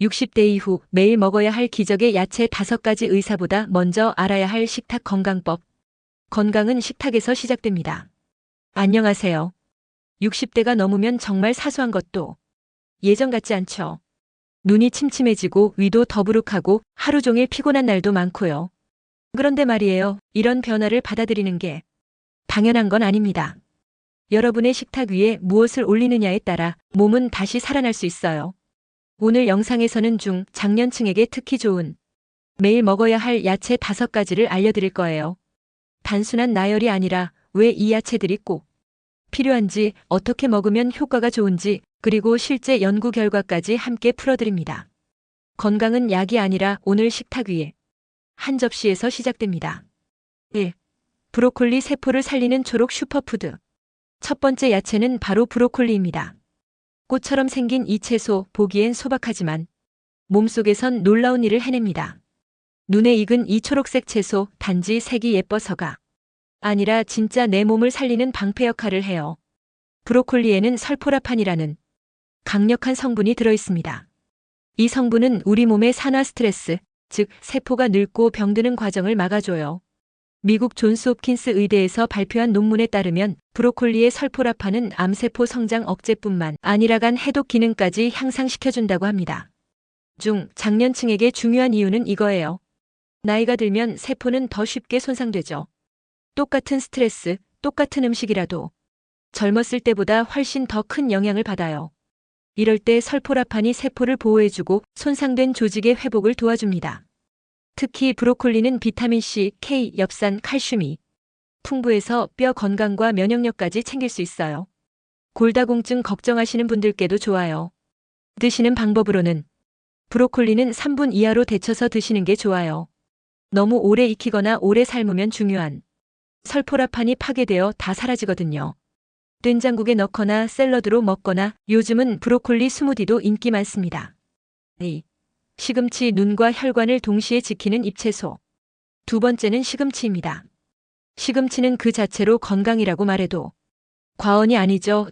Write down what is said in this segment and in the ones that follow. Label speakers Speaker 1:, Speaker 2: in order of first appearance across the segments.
Speaker 1: 60대 이후 매일 먹어야 할 기적의 야채 5가지 의사보다 먼저 알아야 할 식탁 건강법. 건강은 식탁에서 시작됩니다. 안녕하세요. 60대가 넘으면 정말 사소한 것도 예전 같지 않죠. 눈이 침침해지고 위도 더부룩하고 하루 종일 피곤한 날도 많고요. 그런데 말이에요. 이런 변화를 받아들이는 게 당연한 건 아닙니다. 여러분의 식탁 위에 무엇을 올리느냐에 따라 몸은 다시 살아날 수 있어요. 오늘 영상에서는 중 장년층에게 특히 좋은 매일 먹어야 할 야채 다섯 가지를 알려드릴 거예요. 단순한 나열이 아니라 왜 이 야채들이 꼭 필요한지, 어떻게 먹으면 효과가 좋은지, 그리고 실제 연구 결과까지 함께 풀어드립니다. 건강은 약이 아니라 오늘 식탁 위에 한 접시에서 시작됩니다. 1. 브로콜리 세포를 살리는 초록 슈퍼푸드. 첫 번째 야채는 바로 브로콜리입니다. 꽃처럼 생긴 이 채소 보기엔 소박하지만 몸속에선 놀라운 일을 해냅니다. 눈에 익은 이 초록색 채소 단지 색이 예뻐서가 아니라 진짜 내 몸을 살리는 방패 역할을 해요. 브로콜리에는 설포라판이라는 강력한 성분이 들어 있습니다. 이 성분은 우리 몸의 산화 스트레스, 즉 세포가 늙고 병드는 과정을 막아줘요. 미국 존스 홉킨스 의대에서 발표한 논문에 따르면 브로콜리의 설포라판은 암세포 성장 억제뿐만 아니라 간 해독 기능까지 향상시켜준다고 합니다. 중 장년층에게 중요한 이유는 이거예요. 나이가 들면 세포는 더 쉽게 손상되죠. 똑같은 스트레스, 똑같은 음식이라도 젊었을 때보다 훨씬 더 큰 영향을 받아요. 이럴 때 설포라판이 세포를 보호해주고 손상된 조직의 회복을 도와줍니다. 특히 브로콜리는 비타민C, K, 엽산, 칼슘이 풍부해서 뼈 건강과 면역력까지 챙길 수 있어요. 골다공증 걱정하시는 분들께도 좋아요. 드시는 방법으로는 브로콜리는 3분 이하로 데쳐서 드시는 게 좋아요. 너무 오래 익히거나 오래 삶으면 중요한 설포라판이 파괴되어 다 사라지거든요. 된장국에 넣거나 샐러드로 먹거나 요즘은 브로콜리 스무디도 인기 많습니다. 2. 시금치 눈과 혈관을 동시에 지키는 잎채소. 두 번째는 시금치입니다. 시금치는 그 자체로 건강이라고 말해도 과언이 아니죠.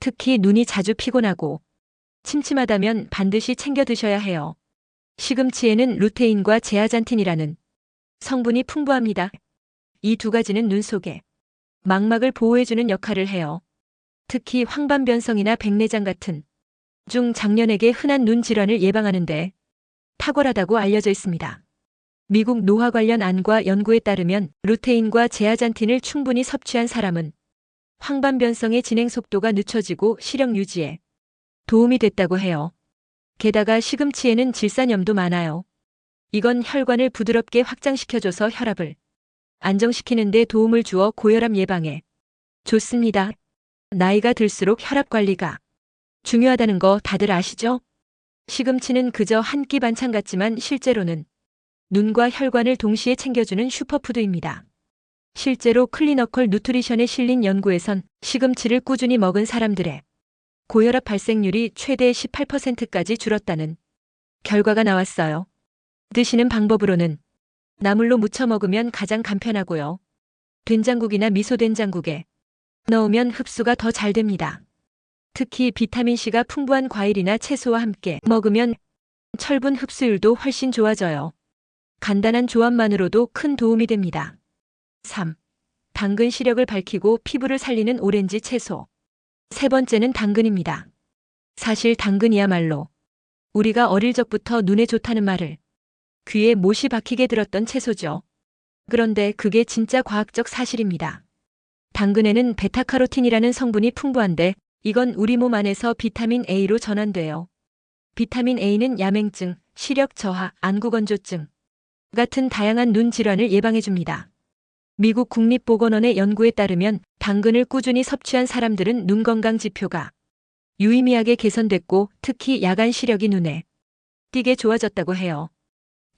Speaker 1: 특히 눈이 자주 피곤하고 침침하다면 반드시 챙겨 드셔야 해요. 시금치에는 루테인과 제아잔틴이라는 성분이 풍부합니다. 이 두 가지는 눈 속에 망막을 보호해주는 역할을 해요. 특히 황반변성이나 백내장 같은 중 장년에게 흔한 눈 질환을 예방하는데 탁월하다고 알려져 있습니다. 미국 노화 관련 안과 연구에 따르면 루테인과 제아잔틴을 충분히 섭취한 사람은 황반 변성의 진행 속도가 늦춰지고 시력 유지에 도움이 됐다고 해요. 게다가 시금치에는 질산염도 많아요. 이건 혈관을 부드럽게 확장시켜줘서 혈압을 안정시키는데 도움을 주어 고혈압 예방에 좋습니다. 나이가 들수록 혈압 관리가 중요하다는 거 다들 아시죠? 시금치는 그저 한 끼 반찬 같지만 실제로는 눈과 혈관을 동시에 챙겨주는 슈퍼푸드입니다. 실제로 클리너컬 누트리션에 실린 연구에선 시금치를 꾸준히 먹은 사람들의 고혈압 발생률이 최대 18%까지 줄었다는 결과가 나왔어요. 드시는 방법으로는 나물로 무쳐 먹으면 가장 간편하고요. 된장국이나 미소된장국에 넣으면 흡수가 더 잘 됩니다. 특히 비타민C가 풍부한 과일이나 채소와 함께 먹으면 철분 흡수율도 훨씬 좋아져요. 간단한 조합만으로도 큰 도움이 됩니다. 3. 당근 시력을 밝히고 피부를 살리는 오렌지 채소. 세 번째는 당근입니다. 사실 당근이야말로 우리가 어릴 적부터 눈에 좋다는 말을 귀에 못이 박히게 들었던 채소죠. 그런데 그게 진짜 과학적 사실입니다. 당근에는 베타카로틴이라는 성분이 풍부한데 이건 우리 몸 안에서 비타민 A로 전환돼요. 비타민 A는 야맹증, 시력 저하, 안구건조증 같은 다양한 눈 질환을 예방해줍니다. 미국 국립보건원의 연구에 따르면 당근을 꾸준히 섭취한 사람들은 눈 건강 지표가 유의미하게 개선됐고 특히 야간 시력이 눈에 띄게 좋아졌다고 해요.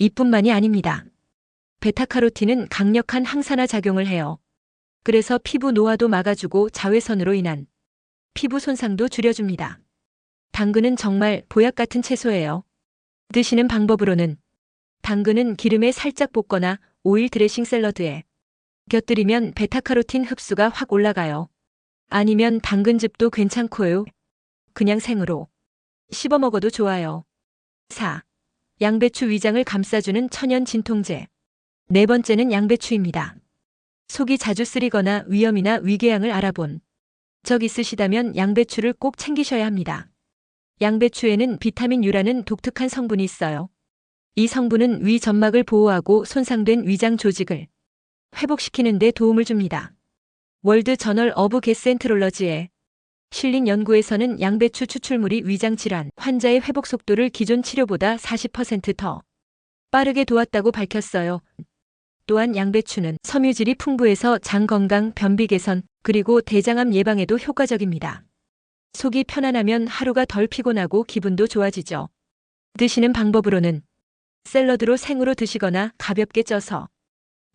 Speaker 1: 이뿐만이 아닙니다. 베타카로틴은 강력한 항산화 작용을 해요. 그래서 피부 노화도 막아주고 자외선으로 인한 피부 손상도 줄여줍니다. 당근은 정말 보약 같은 채소예요. 드시는 방법으로는 당근은 기름에 살짝 볶거나 오일 드레싱 샐러드에 곁들이면 베타카로틴 흡수가 확 올라가요. 아니면 당근즙도 괜찮고요. 그냥 생으로 씹어 먹어도 좋아요. 4. 양배추 위장을 감싸주는 천연 진통제. 네 번째는 양배추입니다. 속이 자주 쓰리거나 위염이나 위궤양을 알아본 적 있으시다면 양배추를 꼭 챙기셔야 합니다. 양배추에는 비타민 U라는 독특한 성분이 있어요. 이 성분은 위 점막을 보호하고 손상된 위장 조직을 회복시키는 데 도움을 줍니다. 월드 저널 어브 게스엔트롤러지에 실린 연구에서는 양배추 추출물이 위장 질환 환자의 회복 속도를 기존 치료보다 40%더 빠르게 도왔다고 밝혔어요. 또한 양배추는 섬유질이 풍부해서 장 건강, 변비 개선, 그리고 대장암 예방에도 효과적입니다. 속이 편안하면 하루가 덜 피곤하고 기분도 좋아지죠. 드시는 방법으로는 샐러드로 생으로 드시거나 가볍게 쪄서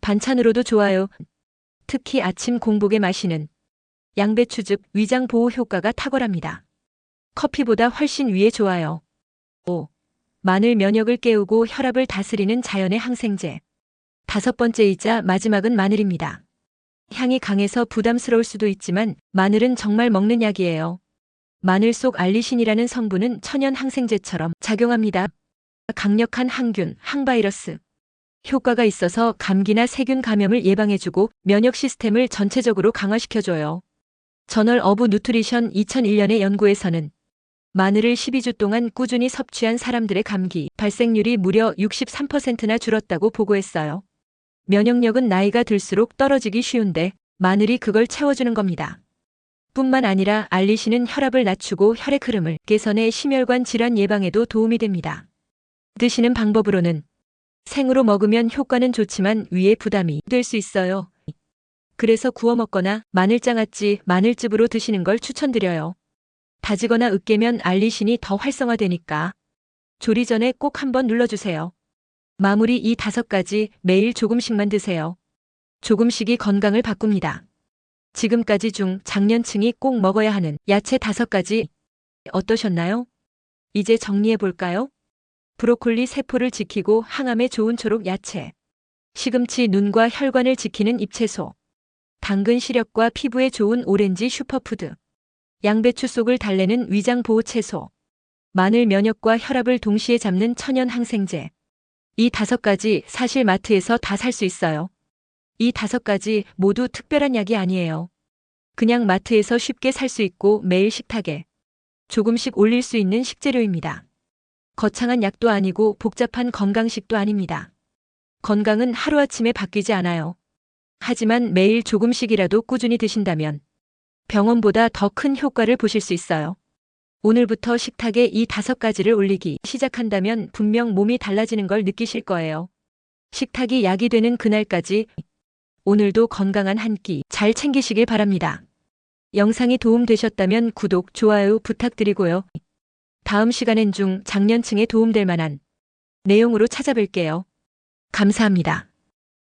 Speaker 1: 반찬으로도 좋아요. 특히 아침 공복에 마시는 양배추즙 위장 보호 효과가 탁월합니다. 커피보다 훨씬 위에 좋아요. 5. 마늘 면역을 깨우고 혈압을 다스리는 자연의 항생제. 다섯 번째이자 마지막은 마늘입니다. 향이 강해서 부담스러울 수도 있지만 마늘은 정말 먹는 약이에요. 마늘 속 알리신이라는 성분은 천연 항생제처럼 작용합니다. 강력한 항균, 항바이러스 효과가 있어서 감기나 세균 감염을 예방해주고 면역 시스템을 전체적으로 강화시켜줘요. 저널 어브 누트리션 2001년의 연구에서는 마늘을 12주 동안 꾸준히 섭취한 사람들의 감기 발생률이 무려 63%나 줄었다고 보고했어요. 면역력은 나이가 들수록 떨어지기 쉬운데 마늘이 그걸 채워주는 겁니다. 뿐만 아니라 알리신은 혈압을 낮추고 혈액 흐름을 개선해 심혈관 질환 예방에도 도움이 됩니다. 드시는 방법으로는 생으로 먹으면 효과는 좋지만 위에 부담이 될 수 있어요. 그래서 구워 먹거나 마늘장아찌, 마늘즙으로 드시는 걸 추천드려요. 다지거나 으깨면 알리신이 더 활성화되니까 조리 전에 꼭 한번 눌러주세요. 마무리 이 다섯 가지 매일 조금씩만 드세요. 조금씩이 건강을 바꿉니다. 지금까지 중 장년층이 꼭 먹어야 하는 야채 다섯 가지 어떠셨나요? 이제 정리해 볼까요? 브로콜리 세포를 지키고 항암에 좋은 초록 야채. 시금치 눈과 혈관을 지키는 잎채소. 당근 시력과 피부에 좋은 오렌지 슈퍼푸드. 양배추 속을 달래는 위장 보호 채소. 마늘 면역과 혈압을 동시에 잡는 천연 항생제. 이 다섯 가지 사실 마트에서 다 살 수 있어요. 이 다섯 가지 모두 특별한 약이 아니에요. 그냥 마트에서 쉽게 살 수 있고 매일 식탁에 조금씩 올릴 수 있는 식재료입니다. 거창한 약도 아니고 복잡한 건강식도 아닙니다. 건강은 하루아침에 바뀌지 않아요. 하지만 매일 조금씩이라도 꾸준히 드신다면 병원보다 더 큰 효과를 보실 수 있어요. 오늘부터 식탁에 이 다섯 가지를 올리기 시작한다면 분명 몸이 달라지는 걸 느끼실 거예요. 식탁이 약이 되는 그날까지 오늘도 건강한 한 끼 잘 챙기시길 바랍니다. 영상이 도움되셨다면 구독, 좋아요 부탁드리고요. 다음 시간엔 중 장년층에 도움될 만한 내용으로 찾아뵐게요. 감사합니다.